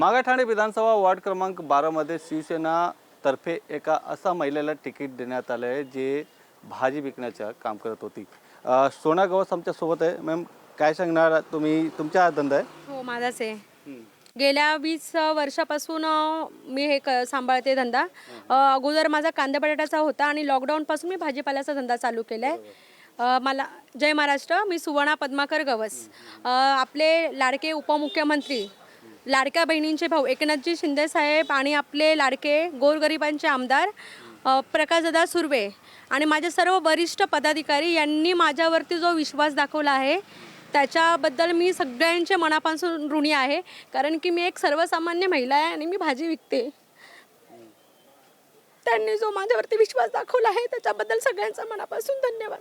मागाठाणे विधानसभा ward क्रमांक बारामध्ये शिवसेना तर्फे एका असा महिलेला तिकीट देण्यात आलं आहे जे भाजी विकण्याचं काम करत होती. सोना गवस आमच्यासोबत आहे. मॅम काय सांगणार तुम्ही? तुमचा हा धंदा आहे? हो माझाच आहे. गेल्या वीस वर्षापासून अ, मी हे क सांभाळते धंदा. अ, अगोदर माझा कांदा बटाट्याचा होता आणि लॉकडाऊनपासून मी भाजीपाल्याचा धंदा चालू केला आहे मला जय महाराष्ट्र मी सुवर्णा पद्माकर गवस. अ, आपले लाडके उपमुख्यमंत्री लाडक्या बहिणींचे भाऊ एकनाथजी शिंदेसाहेब आणि आपले लाडके गोरगरिबांचे आमदार प्रकाशदादा सुर्वे आणि माझे सर्व वरिष्ठ पदाधिकारी यांनी माझ्यावरती जो विश्वास दाखवला आहे त्याच्याबद्दल मी सगळ्यांच्या मनापासून ऋणी आहे. कारण की मी एक सर्वसामान्य महिला आहे आणि मी भाजी विकते. त्यांनी जो माझ्यावरती विश्वास दाखवला आहे त्याच्याबद्दल सगळ्यांचा मनापासून धन्यवाद.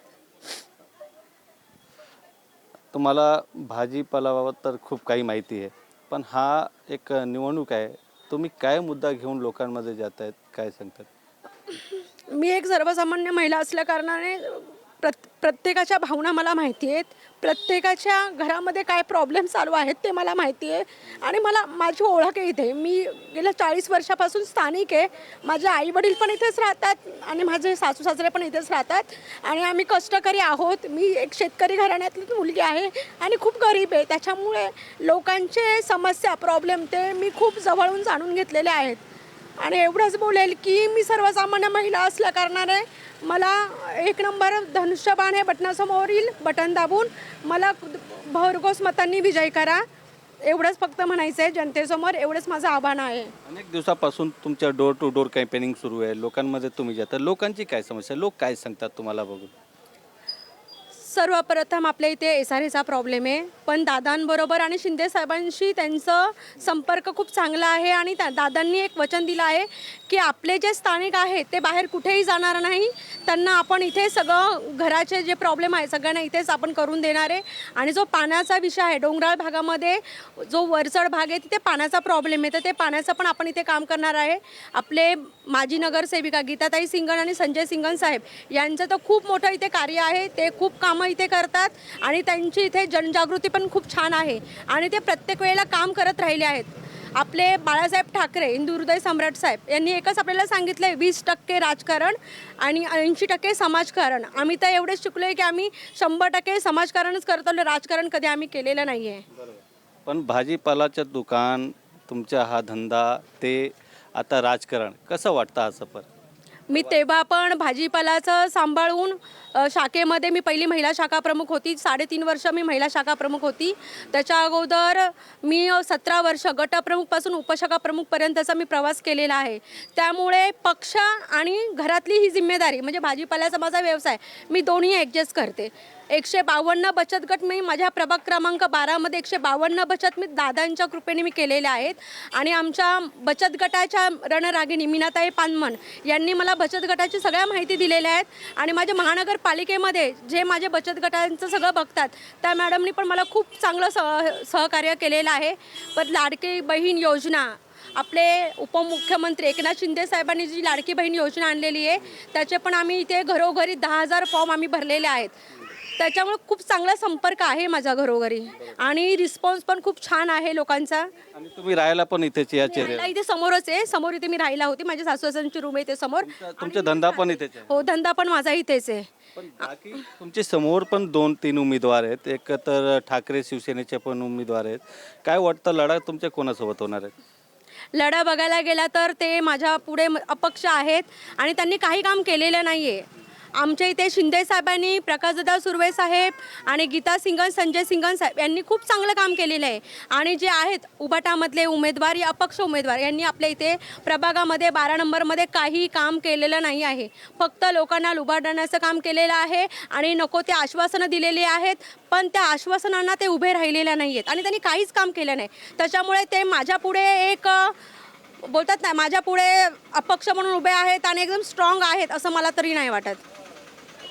तुम्हाला भाजीपालाबाबत तर खूप काही माहिती आहे. पण हा एक निवडणूक आहे. तुम्ही काय मुद्दा घेऊन लोकांमध्ये जात आहेत काय सांगतात? मी एक सर्वसामान्य महिला असल्या कारणाने प्रत प्रत्येकाच्या भावना मला माहिती आहेत. प्रत्येकाच्या घरामध्ये काय प्रॉब्लेम चालू आहेत ते मला माहिती आहे. आणि मला माझी ओळख आहे इथे. मी गेल्या चाळीस वर्षापासून स्थानिक आहे. माझे आई वडील पण इथेच राहतात आणि माझे सासू सासरे पण इथेच राहतात. आणि आम्ही कष्टकरी आहोत. मी एक शेतकरी घराण्यातली मुलगी आहे आणि खूप गरीब आहे. त्याच्यामुळे लोकांचे समस्या प्रॉब्लेम ते मी खूप जवळून जाणून घेतलेले आहेत. आणि एवढंच बोलेल की मी सर्वसामान्य महिला असल्या कारणाने मला एक नंबर धनुष्यबाण हे बटनासमोरील बटन दाबून. मला भरघोस मतांनी विजय करा. एवढंच फक्त म्हणायचं आहे जनतेसमोर एवढंच माझं आव्हान आहे. अनेक दिवसापासून तुमच्या डोर टू डोर कॅम्पेनिंग सुरू आहे. लोकांमध्ये तुम्ही जाता लोकांची काय समस्या लोक काय सांगतात तुम्हाला बघून? सर्वप्रथम आपल्या इथे एस आर एचा प्रॉब्लेम आहे. पण दादांबरोबर आणि शिंदे साहेबांशी त्यांचं संपर्क खूप चांगला आहे आणि त्या दादांनी एक वचन दिलं आहे की आपले जे स्थानिक आहेत ते बाहेर कुठेही जाणार नाही. त्यांना आपण इथे सगळं घराचे जे प्रॉब्लेम आहे सगळ्यांना इथेच आपण करून देणार आहे. आणि जो पाण्याचा विषय आहे डोंगराळ भागामध्ये जो वरचढ भाग आहे तिथे पाण्याचा प्रॉब्लेम आहे. तर ते पाण्याचं पण आपण इथे काम करणार आहे. आपले माजी नगरसेविका गीताताई सिंगण आणि संजय सिंगण साहेब यांचं तर खूप मोठं इथे कार्य आहे. ते खूप कामं इथे करतात आणि त्यांची इथे जनजागृती पण खूप छान आहे. आणि ते प्रत्येक वेळेला काम करत राहिले आहेत. आपले बाळासाहेब ठाकरे हिंदुहृदय सम्राट साहेब यांनी एकच आपल्याला सांगितलं आहे वीस टक्के राजकारण आणि ऐंशी टक्के समाजकारण. आम्ही तर एवढेच शिकलो आहे की आम्ही शंभर टक्के समाजकारणच करत आलो राजकारण कधी आम्ही केलेलं नाही आहे पण भाजीपालाचं दुकान तुमचा हा धंदा ते आता राजकारण कसं वाटतं असं पण मी तेव्हा पण भाजीपालाचं सांभाळून शाखेमध्ये मी पहिली महिला शाखा प्रमुख होती. साडेतीन वर्ष मी महिला शाखा प्रमुख होती. त्याच्या अगोदर मी सतरा वर्ष गटप्रमुखपासून उपशाखा प्रमुखपर्यंतचा मी प्रवास केलेला आहे. त्यामुळे पक्ष आणि घरातली ही जिम्मेदारी म्हणजे भाजीपाल्याचा माझा व्यवसाय मी दोन्ही ॲडजस्ट करते. एकशे बावन्न बचत गट मी माझ्या प्रभाग क्रमांक बारामध्ये एकशे बावन्न बचत मी दादांच्या कृपेने मी केलेल्या आहेत. आणि आमच्या बचत गटाच्या रणरागिणी मीनाताई पानमन यांनी मला बचत गटाची सगळ्या माहिती दिलेल्या आहेत. आणि माझ्या महानगरपालिकेमध्ये जे माझे बचत गटांचं सगळं बघतात त्या मॅडमनी पण मला खूप चांगलं सह सहकार्य केलेलं आहे. पण लाडकी बहीण योजना आपले उपमुख्यमंत्री एकनाथ शिंदे साहेबांनी जी लाडकी बहीण योजना आणलेली आहे त्याचे पण आम्ही इथे घरोघरी दहा हजार फॉर्म आम्ही भरलेले आहेत. त्याच्यामुळे खूप चांगला संपर्क आहे माझा घरोघरी. आणि रिस्पॉन्स पण खूप छान आहे लोकांचा. आणि तुम्ही राहायला पण इथेच या चेहरे राहायला इथे समोरच आहे. समोर इथे मी राहिला होती. माझ्या सासू सासऱ्यांची रूम आहे इथे समोर. तुमचा धंदा पण इथेच आहे. हो धंदा पण माझा इथेच आहे. पण बाकी तुमचे समोर पण दोन तीन उमेदवार आहेत. एक तर ठाकरे शिवसेनेचे पण उमेदवार आहेत. काय वाटतं लढा तुमच्या कोणासोबत होणार आहे? लढा बघायला गेला तर ते माझ्या पुढे म- अपक्ष आहेत. आणि त्यांनी काही काम केलेलं नाही आहे आमच्या इथे शिंदे साहेबांनी प्रकाशदादा सुर्वे साहेब आणि गीता सिंगन संजय सिंगन साहेब यांनी खूप चांगलं काम केलेलं आहे. आणि जे आहेत उबाटामधले उमेदवार या अपक्ष उमेदवार यांनी आपल्या इथे प्रभागामध्ये बारा नंबरमध्ये काही काम केलेलं नाही आहे. फक्त लोकांना लुबाडण्याचं काम केलेलं आहे आणि नको ते आश्वासनं दिलेली आहेत पण त्या आश्वासनांना ते उभे राहिलेल्या नाही आहेत आणि त्यांनी काहीच काम केलं नाही. त्याच्यामुळे ते माझ्यापुढे एक बोलतात ना माझ्या पुढे अपक्ष म्हणून उभे आहेत आणि एकदम स्ट्रॉंग आहेत असं मला तरी नाही वाटत.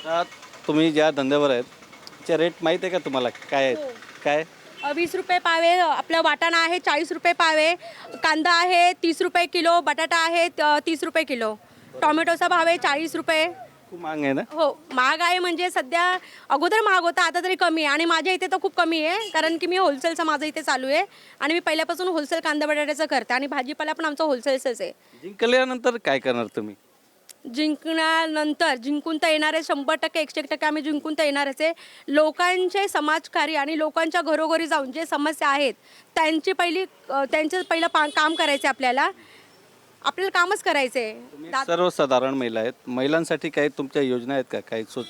आता तुम्ही ज्या धंद्यावर आहेत त्याचे रेट माहीत आहे का तुम्हाला? काय आहेत? काय? वीस रुपये पावे आपला वाटाणा आहे चाळीस रुपये पावे कांदा आहे तीस रुपये किलो बटाटा आहे त- तीस रुपये किलो. टॉमॅटोचा भाव आहे चाळीस रुपये. खूप मांग आहे ना? हो महाग आहे म्हणजे सध्या अगोदर महाग होता आता तरी कमी आहे. आणि माझ्या इथे तर खूप कमी आहे कारण की मी होलसेलचं माझं इथे चालू आहे. आणि मी पहिल्यापासून होलसेल कांदा बटाट्याचं करते. आणि भाजीपाला पण आमचं होलसेलचंच आहे. जिंकल्यानंतर काय करणार तुम्ही? जिंकण्यानंतर जिंकून तर येणार आहे शंभर टक्के एकशे एक टक्के आम्ही जिंकून तर येणारच आहे लोकांचे समाजकार्य आणि लोकांच्या घरोघरी जाऊन जे समस्या आहेत त्यांची पहिली त्यांचं पहिलं पा काम करायचं आपल्याला. आपल्याला कामच करायचं. आहे सर्वसाधारण महिला आहेत. महिलांसाठी काही तुमच्या योजना आहेत का? काही सुच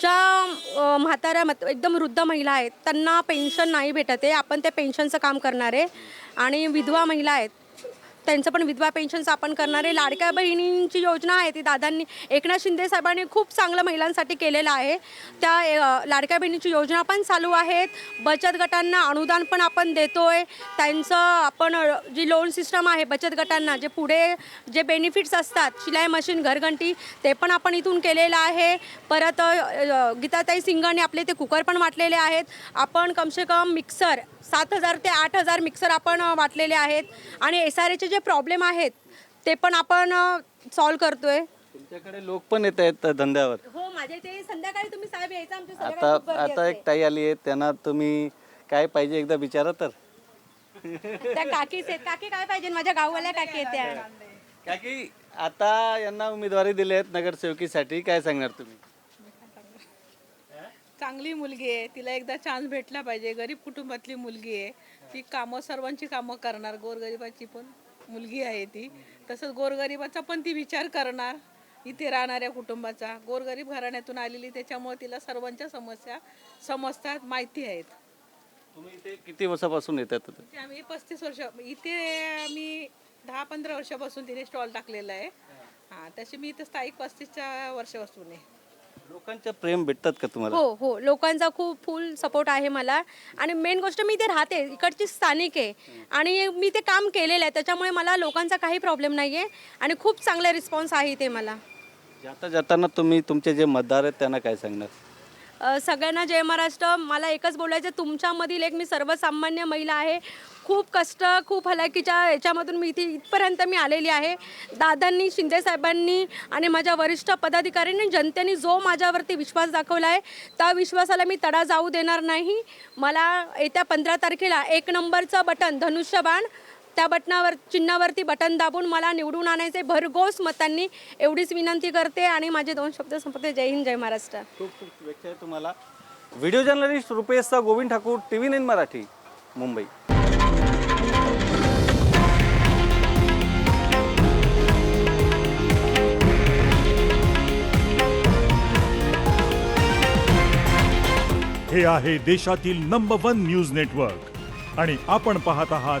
ज्या म्हाताऱ्या मत एकदम वृद्ध महिला आहेत त्यांना पेन्शन नाही भेटत आहे. आपण त्या पेन्शनचं काम करणार आहे. आणि विधवा महिला आहेत त्यांचं पण विधवा पेन्शनचं आपण करणारे लाडक्या बहिणींची योजना आहे ती दादांनी एकनाथ शिंदे साहेबांनी खूप चांगलं महिलांसाठी केलेलं आहे. त्या लाडक्या बहिणीची योजना पण चालू आहेत. बचत गटांना अनुदान पण आपण देतोय. त्यांचं आपण जी लोन सिस्टम आहे बचत गटांना जे पुढे जे बेनिफिट्स असतात शिलाई मशीन घरघंटी ते पण आपण इथून केलेलं आहे. परत गीताताई सिंगांनी आपले ते कुकर पण वाटलेले आहेत. आपण कमसे कम मिक्सर सात हजार ते आठ हजार मिक्सर आपण वाटलेले आहेत. आणि एस आर एचे जे प्रॉब्लेम आहेत ते पण आपण सॉल्व करतोय. तुमच्याकडे लोक पण येत आहेत धंद्यावर. हो माझ्या इथे संध्याकाळी तुम्ही साहेब यायचा आमच्या आता संध्याकाळी खूप गर्दी आता एक असते. ताई आली आहे त्यांना तुम्ही काय पाहिजे एकदा विचारा तर. त्या काकीच आहेत. काकी काय पाहिजे? माझ्या गाववाल्या काकी आहेत त्या काकी आता यांना उमेदवारी दिली आहेत नगरसेवकीसाठी. काय सांगणार तुम्ही? चांगली मुलगी आहे तिला एकदा चान्स भेटला पाहिजे. गरीब कुटुंबातली मुलगी आहे. ती कामं सर्वांची कामं करणार. गोरगरिबाची पण मुलगी आहे ती. तसंच गोरगरिबाचा पण ती विचार करणार. इथे राहणाऱ्या कुटुंबाचा. गोरगरीब घराण्यातून आलेली त्याच्यामुळे तिला सर्वांच्या समस्या समजतात माहिती आहेत. तुम्ही इथे किती वर्षापासून येतात म्हणजे आम्ही पस्तीस वर्ष इथे मी दहा पंधरा वर्षापासून तिने स्टॉल टाकलेला आहे. हां तशी मी इथं स्थायिक पस्तीसच्या वर्षापासून आहे. लोकांच्या प्रेम भेटतात का तुम्हाला? हो हो. लोकांचा खूप फुल सपोर्ट आहे मला. आणि मेन गोष्ट मी इथे राहते. इकडची स्थानिक आहे. आणि मी ते काम केलेलं आहे. त्याच्यामुळे मला लोकांचा काही प्रॉब्लेम नाही आहे आणि खूप चांगला रिस्पॉन्स आहे इथे मला. जाता जाताना तुम्ही तुमचे जे मतदार आहेत त्यांना काय सांगणार? सगळ्यांना जय महाराष्ट्र. मला एकच बोलायचं तुमच्यामधील एक मी सर्वसामान्य महिला आहे. खूप कष्ट खूप हलाखीच्या याच्यामधून मी इथे इथपर्यंत मी आलेली आहे. दादांनी शिंदे साहेबांनी आणि माझ्या वरिष्ठ पदाधिकाऱ्यांनी जनतेने जो माझ्यावरती विश्वास दाखवला आहे त्या विश्वासाला मी तडा जाऊ देणार नाही. मला येत्या पंधरा तारखेला एक नंबरचं बटन धनुष्यबाण त्या बटनावर चिन्हावरती बटन दाबून मला निवडून आणायचे भरघोस मतांनी एवढीच विनंती करते आणि माझे दोन शब्द संपते जय हिंद जय महाराष्ट्र. खूप खूप शुभेच्छा आहे तुम्हाला. Video journalist रुपेशचा Govind Thakur T V nine Marathi Mumbai. हे आहे देशातील नंबर वन न्यूज नेटवर्क आणि आपण पाहत आहात